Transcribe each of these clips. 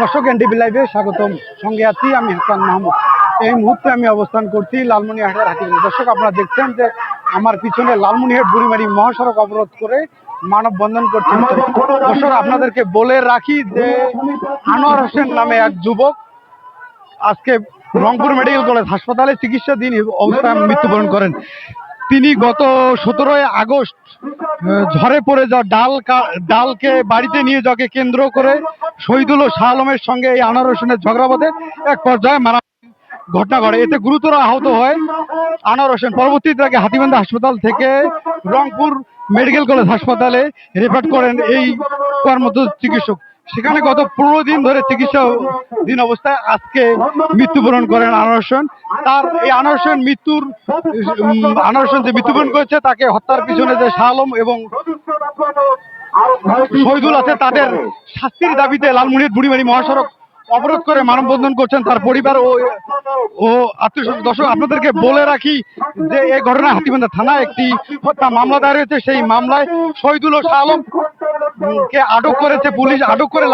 দর্শক এনডিবি লাইভে স্বাগতম। সঙ্গে আছি আমি হাসান মাহমুদ। এই মুহূর্তে আমি অবস্থান করছি লালমনিরহাটের হাতিগুলি দর্শক, আপনারা দেখছেন যে আমার পিছনে লালমনিরহাট বুড়িমারি মহাসড়ক অবরোধ করে মানববন্ধন করছেন দর্শক, আপনাদেরকে বলে রাখি যে আনোয়ার হোসেন নামে এক যুবক আজকে রংপুর মেডিকেল কলেজ হাসপাতালে চিকিৎসাধীন অবস্থায় মৃত্যুবরণ করেন। তিনি গত সতেরোই আগস্ট ঝরে পড়ে যাওয়া ডাল ডালকে বাড়িতে নিয়ে যাওয়াকে কেন্দ্র করে শহীদুল শাহ আলমের সঙ্গে এই আনারসনের ঝগড়া বাঁধে। এক পর্যায়ে মারা ঘটনা ঘটে। এতে গুরুতর আহত হয় আনোয়ার হোসেন পরবর্তীতে তাকে হাতিবান্ধা হাসপাতাল থেকে রংপুর মেডিকেল কলেজ হাসপাতালে রেফার করেন এই কর্মত চিকিৎসক। সেখানে গত পনেরো দিন ধরে চিকিৎসাধীন অবস্থায় আজকে মৃত্যুবরণ করেন আনারসন তার এই আনারসন মৃত্যুর আনারসন যে মৃত্যুবরণ করেছে, তাকে হত্যার পিছনে যে শাহ আলম এবং শহীদুল আছে, তাদের শাস্তির দাবিতে লালমনির বুড়িমারি মহাসড়ক অবরোধ করে মানববন্ধন করছেন তার পরিবার ও ও আত্মীয় দর্শক আপনাদেরকে বলে রাখি যে এই ঘটনায় হাতিবান্ধা থানায় একটি হত্যা মামলা দায়ের হয়েছে। সেই মামলায় শহীদুল শাহ আলম কে আটক করেছে পুলিশ। আটক করে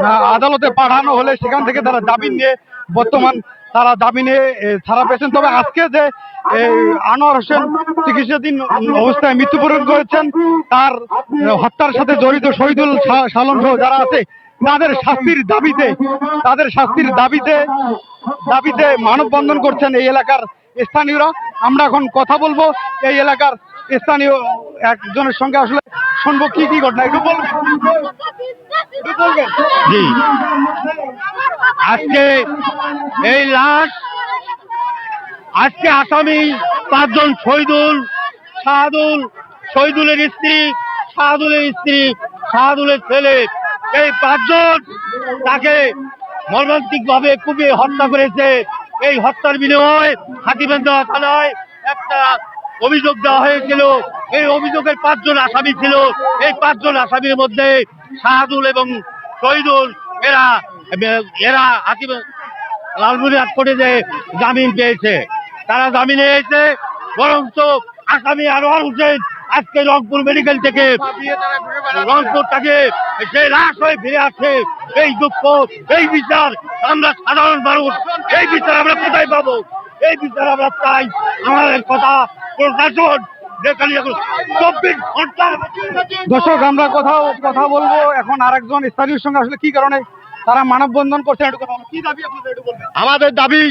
আহ, আদালতে পাঠানো হলে সেখান থেকে তারা জামিন নিয়ে বর্তমান তারা জামিনে এ, ছাড়া পেয়েছেন। তবে আজকে যে আনোয়ার হোসেন চিকিৎসাধীন অবস্থায় মৃত্যুবরণ করেছেন তার হত্যার সাথে জড়িত শহীদুল শালম সহ যারা আছে তাদের শাস্তির দাবিতে তাদের শাস্তির দাবিতে দাবিতে মানববন্ধন করছেন এই এলাকার স্থানীয়রা। আমরা এখন কথা বলব এই এলাকার স্থানীয় একজনের সঙ্গে। আসলে শুনব কি কি ঘটনা একটু বলবেন? জি। আজকে এই লাশ আজকে আসামি পাঁচজন শহীদুল শাহাদুল শহীদুলের স্ত্রী শাহাদুলের স্ত্রী শাহাদুলের ছেলে। এই পাঁচজন তাকে মর্মান্তিক ভাবে কুপিয়ে হত্যা করেছে। এই হত্যার বিনিময়ে হাতিবান্ধা থানায় একটা অভিযোগ দেওয়া হয়েছিল। এই অভিযোগের পাঁচজন আসামি ছিল। এই পাঁচজন আসামির মধ্যে শাহাদুল এবং শহীদুল, এরা এরা হাতিব, লালমনিরহাট কোর্টে যে জামিন পেয়েছে। তারা জামিনে এসে বরঞ্চ আসামি আনোয়ার হোসেন আজকে রংপুর মেডিকেল থেকে রংপুর থেকে সে লাশ হয়ে ফিরে আসছে এই দুঃখ এই বিচার আমরা সাধারণ মানুষ এই বিচার আমরা কোথায় পাবো? এই বিচার আমরা চাই আমাদের কথা প্রশাসন দর্শক আমরা কথা কথা বলব। এখন আরেকজন স্থানীয় সঙ্গে আসলে কি কারণে তারা মানববন্ধন করছেন একটু কি দাবি আপনাদের একটু বলবেন? আমাদের দাবি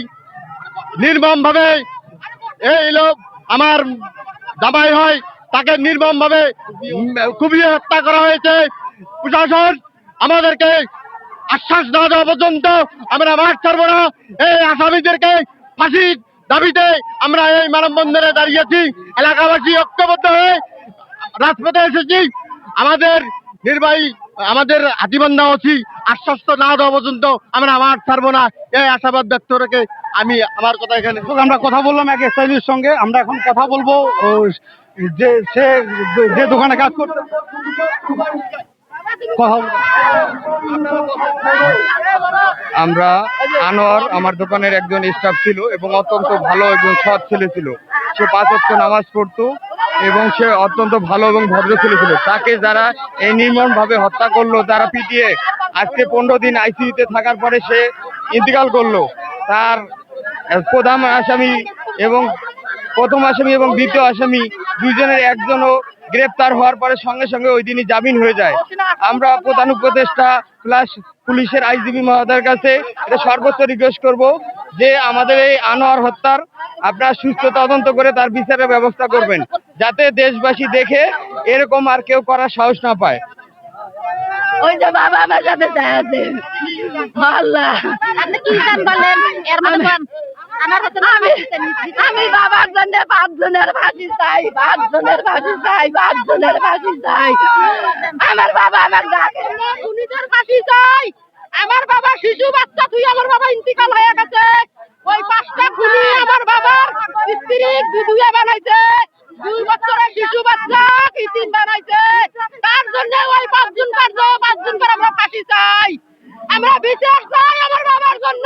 নির্মম ভাবে এই লোক আমার দাবাই হয়। তাকে নির্মম ভাবে কুবিয়ে হত্যা করা হয়েছে। প্রশাসন আমাদেরকে আশ্বাস না দেওয়া পর্যন্ত আমরা মাঠ ছাড়বো না। এই আসামিদেরকে ফাঁসির দাবিতে আমরা এই মানববন্ধনে দাঁড়িয়েছি। এলাকাবাসী ঐক্যবদ্ধ হয়ে রাজপথে এসেছি। আমাদের নির্বাহী, আমাদের হাতিবান্ধা অছি আশ্বস্ত না দেওয়া পর্যন্ত আমরা মাঠ ছাড়বো না। এই আশাবাদ ব্যক্ত রেখে আমি আমার কথা এখানে আমরা কথা বললাম এক স্থানীয় সঙ্গে। আমরা এখন কথা বলব যে, সে যে দোকানে কাজ করতো। আমরা আনোয়ার আমার দোকানের একজন স্টাফ ছিল এবং অত্যন্ত ভালো এবং সৎ ছেলে ছিল। সে পাঁচ অক্ট নামাজ পড়তো এবং সে অত্যন্ত ভালো এবং ভদ্র ছেলে ছিল। তাকে যারা এই নির্মম ভাবে হত্যা করল তারা পিটিয়ে আজকে পনেরো দিন আইসিইউতে থাকার পরে সে ইন্তেকাল করল। তার প্রধান আসামি এবং প্রথম আসামি এবং দ্বিতীয় আসামি দুইজনের একজনও গ্রেপ্তার হওয়ার পরে সঙ্গে সঙ্গে ওই দিনই জামিন হয়ে যায়। আমরা প্রধান উপদেষ্টা প্লাস পুলিশের আইজিবি মহোদয়ের কাছে এটা সর্বোচ্চ রিকোয়েস্ট করব যে আমাদের এই আনোয়ার হত্যার আপনারা সুস্থ তদন্ত করে তার বিচারের ব্যবস্থা করবেন যাতে দেশবাসী দেখে এরকম আর কেউ করার সাহস না পায়। ওই যে বাবা আমার সাথে আছে আল্লাহ। আপনি কি বলেন? এর মধ্যে কোন আমার হাতে আমি বাবার জন্য পাঁচ জনের ভাজি চাই পাঁচ জনের ফাঁসি চাই পাঁচ জনের ফাঁসি চাই। আমার বাবা আমার খুনিদের ফাঁসি চাই। আমার বাবা শিশু বাচ্চা, তুই আমার বাবা ইন্তিকাল হয়ে গেছে। ওই পাঁচটা খুনি আমার বাবার স্ত্রী, দুধুয়া বানাইছে দুই বছরের শিশু বাচ্চা ইতিম বানাইছে তার জন্য ওই পাঁচজন কার্য পাঁচজন করে আমরা ফাঁসি চাই আমরা বিচার চাই আমার বাবার জন্য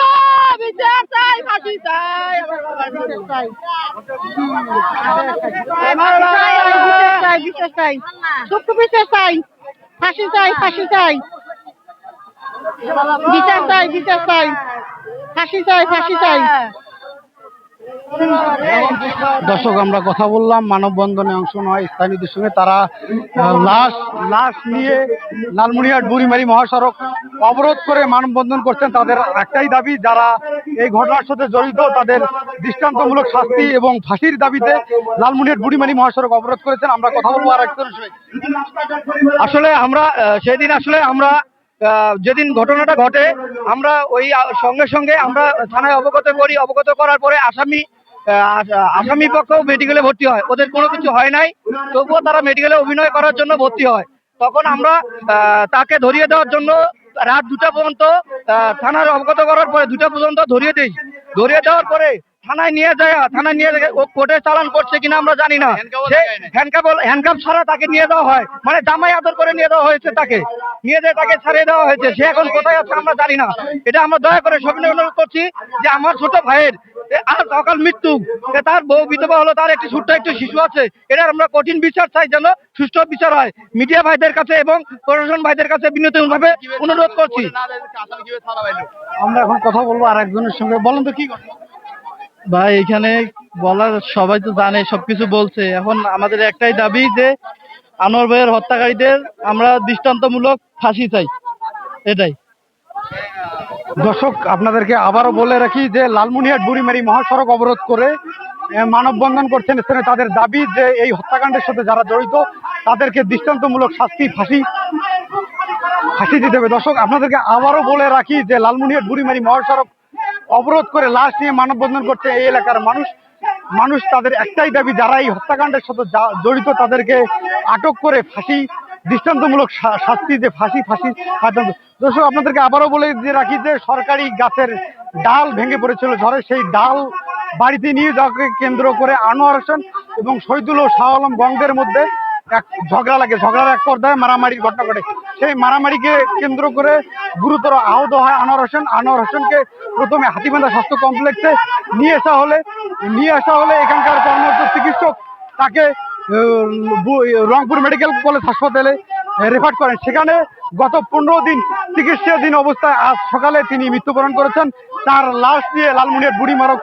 বিচার চাই ফাঁসি চাই আমার বাবার জন্য চাই বিচার চাই বিচার চাই সত্য বিচার চাই ফাঁসি চাই ফাঁসি চাই বিচার চাই বিচার চাই ফাঁসি চাই ফাঁসি চাই দর্শক, আমরা কথা বললাম, মানববন্ধনে অংশ নয়, স্থানীয়দের সঙ্গে তারা লাশ লাশ নিয়ে লালমনিরহাট বুড়িমারি মহাসড়ক অবরোধ করে মানববন্ধন করছেন তাদের একটাই দাবি, যারা এই ঘটনার সাথে জড়িত, তাদের দৃষ্টান্তমূলক শাস্তি এবং ফাঁসির দাবিতে লালমনিরহাট বুড়িমারি মহাসড়ক অবরোধ করেছেন। আমরা কথা বলব আর একজনের সঙ্গে আসলে আমরা সেদিন আসলে আমরা যেদিন ঘটনাটা ঘটে, আমরা ওই সঙ্গে সঙ্গে আমরা থানায় অবগত করি। অবগত করার পরে আসামি আসামি পক্ষেও মেডিকেলে ভর্তি হয়। ওদের কোনো কিছু হয় নাই, তবুও তারা মেডিকেলে অভিনয় করার জন্য ভর্তি হয়। তখন আমরা তাকে ধরিয়ে দেওয়ার জন্য রাত দুটা পর্যন্ত থানার অবগত করার পরে দুটা পর্যন্ত ধরিয়ে দিই। ধরিয়ে দেওয়ার পরে থানায় নিয়ে যায় থানায় নিয়ে যায়, ও কোর্টে চালান করছে কিনা আমরা জানি না। হ্যান্ডকাপ হ্যান্ডকাপ ছাড়া তাকে নিয়ে দেওয়া হয়। মানে জামাই আদর করে নিয়ে দেওয়া হয়েছে তাকে। নিয়ে যেয়ে তাকে ছাড়িয়ে দেওয়া হয়েছে। সে এখন কোথায় আছে আমরা জানি না। এটা আমরা দয়া করে সবিনয় অনুরোধ করছি যে আমার ছোট ভাইয়ের আর সকাল মৃত্যু তার বউ বিধবা হলো তার একটি ছোট্ট একটি শিশু আছে। এটা আমরা কঠিন বিচার চাই যেন সুষ্ঠু বিচার হয়। মিডিয়া ভাইদের কাছে এবং প্রশাসন ভাইদের কাছে বিনোদনভাবে অনুরোধ করছি আমরা এখন কথা বলব আর একজনের সঙ্গে। বলেন তো কি ঘটনা? ভাই, এখানে বলার সবাই তো জানে, সবকিছু বলছে। এখন আমাদের একটাই দাবি যে আনোয়ার ভাইয়ের হত্যাকারীদের আমরা দৃষ্টান্তমূলক ফাঁসি চাই। এটাই। দর্শক, আপনাদেরকে আবারও বলে রাখি যে লালমনিরহাট বুড়িমারি মহাসড়ক অবরোধ করে মানববন্ধন করছেন স্থানে তাদের দাবি যে এই হত্যাকাণ্ডের সাথে যারা জড়িত, তাদেরকে দৃষ্টান্তমূলক শাস্তি, ফাঁসি ফাঁসি দিতে হবে। দর্শক, আপনাদেরকে আবারও বলে রাখি যে লালমনিরহাট বুড়িমারি মহাসড়ক অবরোধ করে লাশ নিয়ে মানববন্ধন করছে এই এলাকার মানুষ মানুষ তাদের একটাই দাবি যারা এই হত্যাকাণ্ডের সাথে যা- জড়িত তাদেরকে আটক করে ফাঁসি, দৃষ্টান্তমূলক শাস্তি যে ফাঁসি ফাঁসি। দর্শক, আপনাদেরকে আবারও বলে দিয়ে রাখি যে সরকারি গাছের ডাল ভেঙে পড়েছিল ঝড়ে সেই ডাল বাড়িতে নিয়ে যাওয়াকে কেন্দ্র করে আনোয়ার হোসেন এবং শহীদুল ও শাহ আলম গঙ্গের মধ্যে এক ঝগড়া লাগে, ঝগড়ার এক পর্যায়ে মারামারির ঘটনা ঘটে। সেই মারামারিকে কেন্দ্র করে গুরুতর আহত হয় আনোয়ার হোসেন। আনোয়ার হোসেনকে প্রথমে হাতিবান্ধা স্বাস্থ্য কমপ্লেক্সে নিয়ে আসা হলে, নিয়ে আসা হলে এখানকার কর্মরত চিকিৎসক তাকে রংপুর মেডিকেল কলেজ হাসপাতালে রেফার করেন। সেখানে গত পনেরো দিন চিকিৎসাধীন অবস্থায় আজ সকালে তিনি মৃত্যুবরণ করেছেন। তার লাশ দিয়ে লালমনিরহাট বুড়িমারক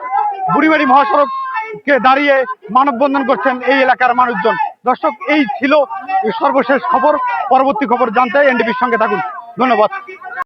বুড়িমারি মহাসড়ককে দাঁড়িয়ে মানববন্ধন করছেন এই এলাকার মানুষজন। দর্শক এই ছিল সর্বশেষ খবর। পরবর্তী খবর জানতে এনডিপির সঙ্গে থাকুন। ধন্যবাদ।